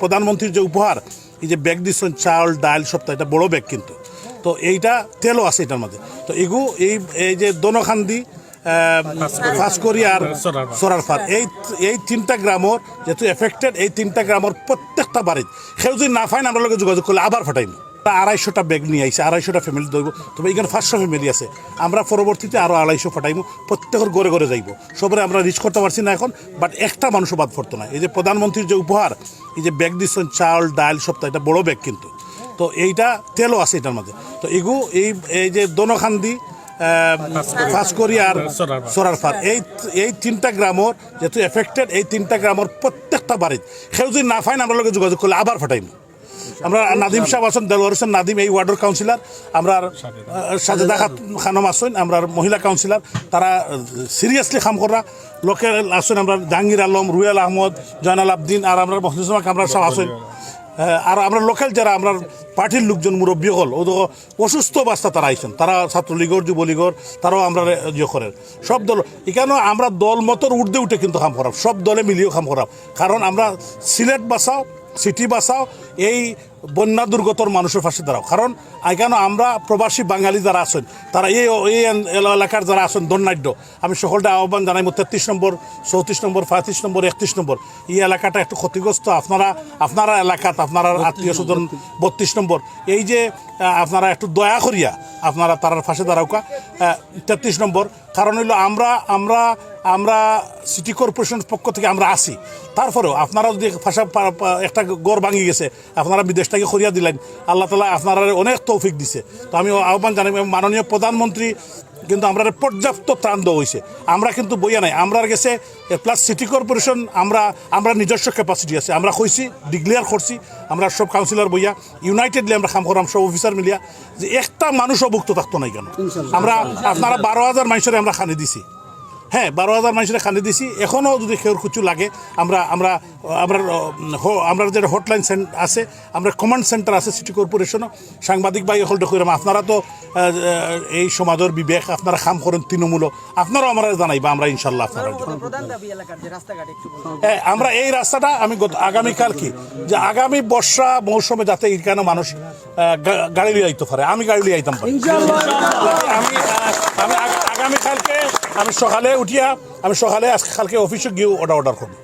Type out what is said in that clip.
প্রধানমন্ত্রীর যে উপহার, এই যে ব্যাগ দিচ্ছেন চাল, ডাল সপ্তাহ এটা বড় ব্যাগ কিন্তু। তো এইটা তেলও আছে এটার মধ্যে। তো এগু, এই এই যে দনখান্দি ফাঁসকরি আর সরারফার এই এই তিনটা গ্রামর যেহেতু এফেক্টেড এই তিনটা গ্রামর প্রত্যেকটা বাড়িত সেউজি না ফাইন আমরা লগে যোগাযোগ করলে আবার ফাটাইম। আড়াইশোটা ব্যাগ নিয়ে আইসে আড়াইশোটা ফ্যামিলি ধরবো। তবে এখানে পাঁচশো ফ্যামিলি আছে। আমরা পরবর্তীতে আরও আড়াইশো ফাটাইব প্রত্যেকের গড়ে গড়ে যাইব। সবরে আমরা রিচ করতে পারছি না এখন বাট একটা মানুষও বাদ পড়তো না। এই যে প্রধানমন্ত্রীর যে উপহার, এই যে ব্যাগ দিচ্ছেন, চাল, ডাল সপ্তাহ এটা বড় ব্যাগ কিন্তু। তো এইটা তেলও আছে এটার মধ্যে। তো এগু, এই এই যে দনখান্দি ফাঁসকরি আর সরারফার এই এই তিনটা গ্রামর যেহেতু এফেক্টেড এই তিনটা গ্রামর প্রত্যেকটা বাড়িত। সেও যদি না ফাইন আমরা লগে যোগাযোগ করলে আবার ফাটাইম। আমরা নাদিম সাহেব আছেন, দেলোয়ার হোসেন নাদিম, এই ওয়ার্ডের কাউন্সিলর আমরা সাজেদা খানম আছেন, আমরা মহিলা কাউন্সিলর তারা সিরিয়াসলি কাম করা লোকের আছেন আমরা জাহাঙ্গীর আলম, রুয়েল আহমদ, জয়নাল আবদিন, আর আমরা মহসুসমা কামরা সব আছেন। আর আমরা লোকাল যারা, আমরা পার্টির লোকজন, মুরব্বী হল ও অসুস্থ অবস্থা তারা আইছেন। তারা ছাত্রলীগর, যুবলীগর, তারাও আমরা ইয়ে করেন। সব দল, এখানে আমরা দল মতর উর্ধে উঠে কিন্তু কাম করাম, সব দলে মিলিয়েও কাম করাম। কারণ আমরা সিলেট বাঁচাও সিটি বাঁচাও এই বন্যা দুর্গতর মানুষের পাশে দাঁড়াও। কারণ এখানে আমরা প্রবাসী বাঙালি যারা আছেন তারা এই এই এলাকার যারা আছেন দন্যাঢ্য আমি সকলটা আহ্বান জানাই তেত্রিশ নম্বর চৌত্রিশ নম্বর পঁয়ত্রিশ নম্বর একত্রিশ নম্বর। এই এলাকাটা একটু ক্ষতিগ্রস্ত। আপনারা আপনারা এলাকাত আপনারা আত্মীয় স্বজন বত্রিশ নম্বর। এই যে আপনারা একটু দয়া করিয়া আপনারা তারার পাশে দাঁড়াওকা তেত্রিশ নম্বর। কারণ হইল আমরা আমরা আমরা সিটি কর্পোরেশনের পক্ষ থেকে আমরা আসি তারপরেও আপনারা যদি ভাষা একটা গড় ভাঙি গেছে আপনারা বিদেশটাকে সরিয়া দিলেন আল্লাহ তালা আপনারা অনেক তৌফিক দিছে। তো আমি আহ্বান জানাই মাননীয় প্রধানমন্ত্রী কিন্তু আমরা পর্যাপ্ত ত্রাণ দেওয়া হয়েছে। আমরা কিন্তু বইয়া নাই আমরা গেছে প্লাস সিটি কর্পোরেশন আমরা আমরা নিজস্ব ক্যাপাসিটি আছে। আমরা কইছি ডিক্লেয়ার করছি আমরা সব কাউন্সিলর বইয়া ইউনাইটেডলি আমরা কাম করাম সব অফিসার মিলিয়া যে একটা মানুষও ভুক্ত থাকতো নাই কেন? আমরা আপনারা বারো হাজার মানুষের আমরা খানি দিছি। হ্যাঁ বারো হাজার মানুষের খানি দিছি। এখনও যদি কেউ কিছু লাগে আমরা আমরা আমরা আমরা যেটা হটলাইন আছে আমরা কমান্ড সেন্টার আছে সিটি কর্পোরেশনও সাংবাদিক বাই হল দেখুন আপনারা তো এই সমাজের বিবেক আপনারা কাম করেন তৃণমূল আপনারাও আমরা জানাইবা আমরা ইনশাল্লাহ আপনারা। হ্যাঁ, আমরা এই রাস্তাটা আমি আগামীকাল কি? যে আগামী বর্ষা মৌসুমে যাতে এখানে মানুষ গাড়ি লিয়ে আইতে পারে। আমি গাড়ি লিয়ে আইতাম পারি। আমি আহ, আমি কালকে আমি সকালে উঠিয়া আমি সকালে আজকে কালকে অফিসে গিয়ে অর্ডার অর্ডার করব।